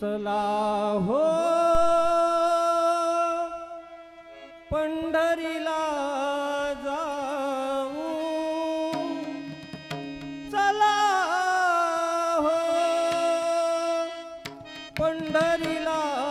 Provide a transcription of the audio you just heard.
चला हो. पंढरीला जाऊ. चला हो. पंढरीला